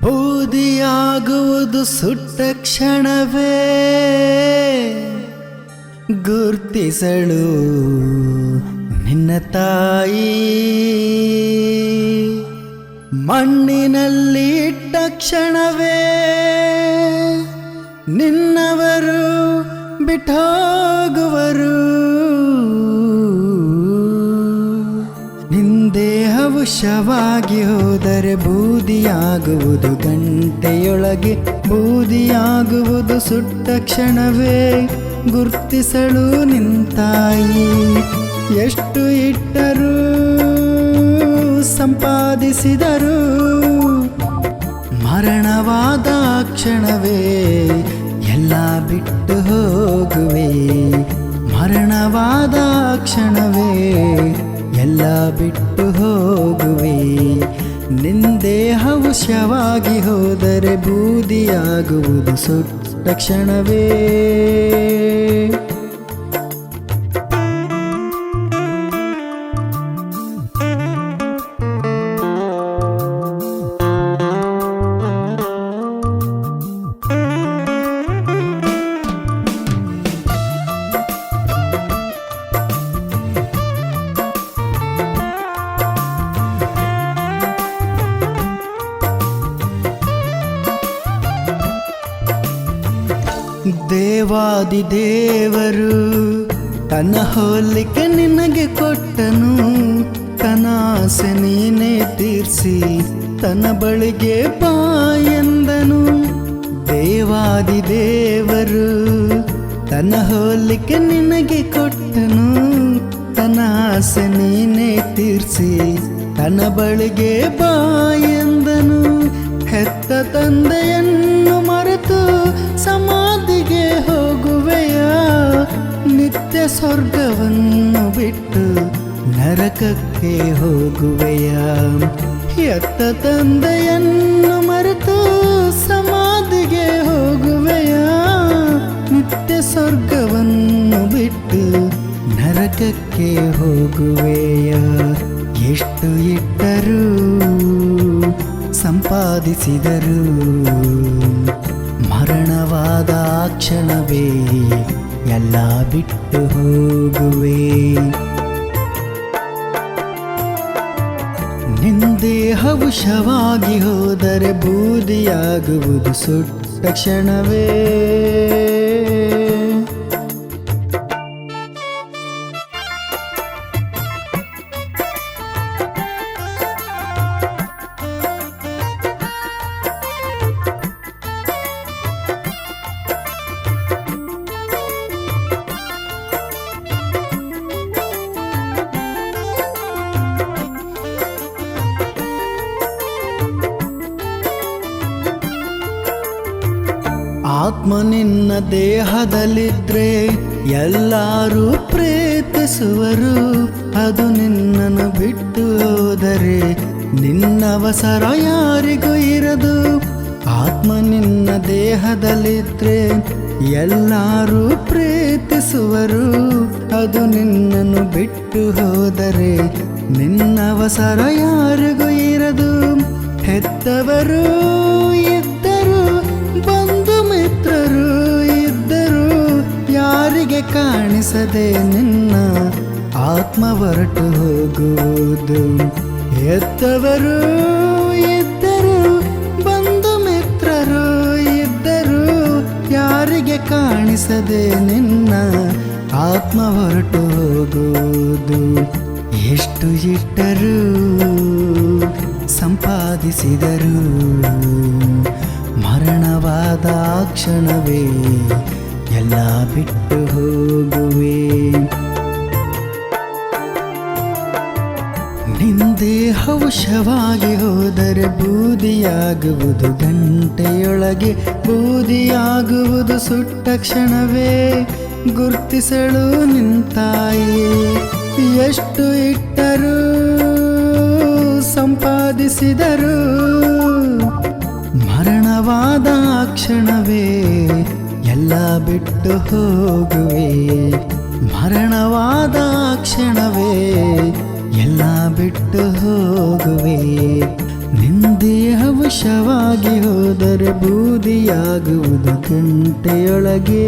ಬೂದಿಯಾಗುವುದು ಸುಟ್ಟ ಕ್ಷಣವೇ. ಗುರ್ತಿಸಳು ನಿನ್ನ ತಾಯಿ. ಮಣ್ಣಿನಲ್ಲಿ ಇಟ್ಟ ಕ್ಷಣವೇ. ನಿನ್ನವರು ಬಿಟ್ಟೋಗುವರು ಶವಾಗಿ ಹೋದರೆ ಬೂದಿಯಾಗುವುದು ಗಂಟೆಯೊಳಗೆ. ಬೂದಿಯಾಗುವುದು ಸುಟ್ಟ ಕ್ಷಣವೇ ಗುರ್ತಿಸಲು ನಿಂತಾಯಿ. ಎಷ್ಟು ಇಟ್ಟರೂ ಸಂಪಾದಿಸಿದರು ಮರಣವಾದ ಕ್ಷಣವೇ ಎಲ್ಲ ಬಿಟ್ಟು ಹೋಗುವೆ. ಮರಣವಾದ ಕ್ಷಣವೇ ಎಲ್ಲ ಬಿಟ್ಟು ಹೋಗುವೆ. ನಿಂದೇಹವು ಶವಾಗಿ ಹೋದರೆ ಬೂದಿಯಾಗುವುದು ಸುಟ್ಟ ಕ್ಷಣವೇ. ದೇವಾದಿ ದೇವರು, ತನ್ನ ಹೋಲಿಕೆ ನಿನಗೆ ಕೊಟ್ಟನು. ಆಸೆ ನೀನೇ ತೀರ್ಸಿ, ತನ್ನ ಬಳಿಗೆ ಬಾ ಎಂದನು. ದೇವಾದಿ ದೇವರು, ತನ್ನ ಹೋಲಿಕೆ ನಿನಗೆ ಕೊಟ್ಟನು. ತನ್ನ ಆಸೆ ನೀನೇ ತೀರ್ಸಿ, ತನ್ನ ಬಳಿಗೆ ಬಾ ಎಂದನು. ಹೆತ್ತ ತಂದೆಯನ್ನು ಮರೆತು ಸಮಾಧಿಗೆ ಹೋಗುವೆಯ? ನಿತ್ಯ ಸ್ವರ್ಗವನ್ನು ಬಿಟ್ಟು ನರಕಕ್ಕೆ ಹೋಗುವೆಯ? ಎತ್ತ ತಂದೆಯನ್ನು ಮರೆತು ಸಮಾಧಿಗೆ ಹೋಗುವೆಯ? ನಿತ್ಯ ಸ್ವರ್ಗವನ್ನು ಬಿಟ್ಟು ನರಕಕ್ಕೆ ಹೋಗುವೆಯ? ಎಷ್ಟು ಇಟ್ಟರೂ ಸಂಪಾದಿಸಿದರು ಮರಣವಾದ ಕ್ಷಣವೇ ಎಲ್ಲ ಬಿಟ್ಟು ಹೋಗುವೆ. ನಿಂದೇಹವು ಶವಾಗಿ ಹೋದರೆ ಬೂದಿಯಾಗುವುದು ಸುಟ್ಟ ಕ್ಷಣವೇ. ಆತ್ಮ ನಿನ್ನ ದೇಹದಲ್ಲಿದ್ರೆ ಎಲ್ಲರೂ ಪ್ರೀತಿಸುವರು. ಅದು ನಿನ್ನನ್ನು ಬಿಟ್ಟು ಹೋದರೆ ನಿನ್ನವಸರ ಯಾರಿಗೂ ಇರದು. ಆತ್ಮ ನಿನ್ನ ದೇಹದಲ್ಲಿದ್ರೆ ಎಲ್ಲರೂ ಪ್ರೀತಿಸುವರು. ಅದು ನಿನ್ನನ್ನು ಬಿಟ್ಟು ಹೋದರೆ ನಿನ್ನವಸರ ಯಾರಿಗೂ ಇರದು. ಹೆತ್ತವರು ಯಾರಿಗೆ ಕಾಣಿಸದೆ ನಿನ್ನ ಆತ್ಮ ಹೊರಟು ಹೋಗುವುದು. ಎತ್ತವರು ಇದ್ದರು, ಬಂಧು ಮಿತ್ರರು ಇದ್ದರು, ಯಾರಿಗೆ ಕಾಣಿಸದೆ ನಿನ್ನ ಆತ್ಮ ಹೊರಟು ಹೋಗುವುದು. ಎಷ್ಟು ಇಟ್ಟರು ಸಂಪಾದಿಸಿದರು, ಮರಣವಾದ ಕ್ಷಣವೇ ಎಲ್ಲ ಬಿಟ್ಟು ಹೋಗುವೆ. ನಿಂದೆ ಶವಾಗಿ ಹೋದರೆ ಬೂದಿಯಾಗುವುದು ಗಂಟೆಯೊಳಗೆ, ಬೂದಿಯಾಗುವುದು ಸುಟ್ಟ ಕ್ಷಣವೇ. ಗುರ್ತಿಸಲು ನಿಂತಾಯಿ ಎಷ್ಟು ಇಟ್ಟರೂ ಸಂಪಾದಿಸಿದರು ಮರಣವಾದ ಕ್ಷಣವೇ. ಎಲ್ಲ ಬಿಟ್ಟು ಹೋಗುವೆ. ಮರಣವಾದ ಕ್ಷಣವೇ ಎಲ್ಲ ಬಿಟ್ಟು ಹೋಗುವೆ. ನಿಂದೇಹವಶವಾಗಿ ಹೋದರೆ ಬೂದಿಯಾಗುವುದು ಗಂಟೆಯೊಳಗೆ.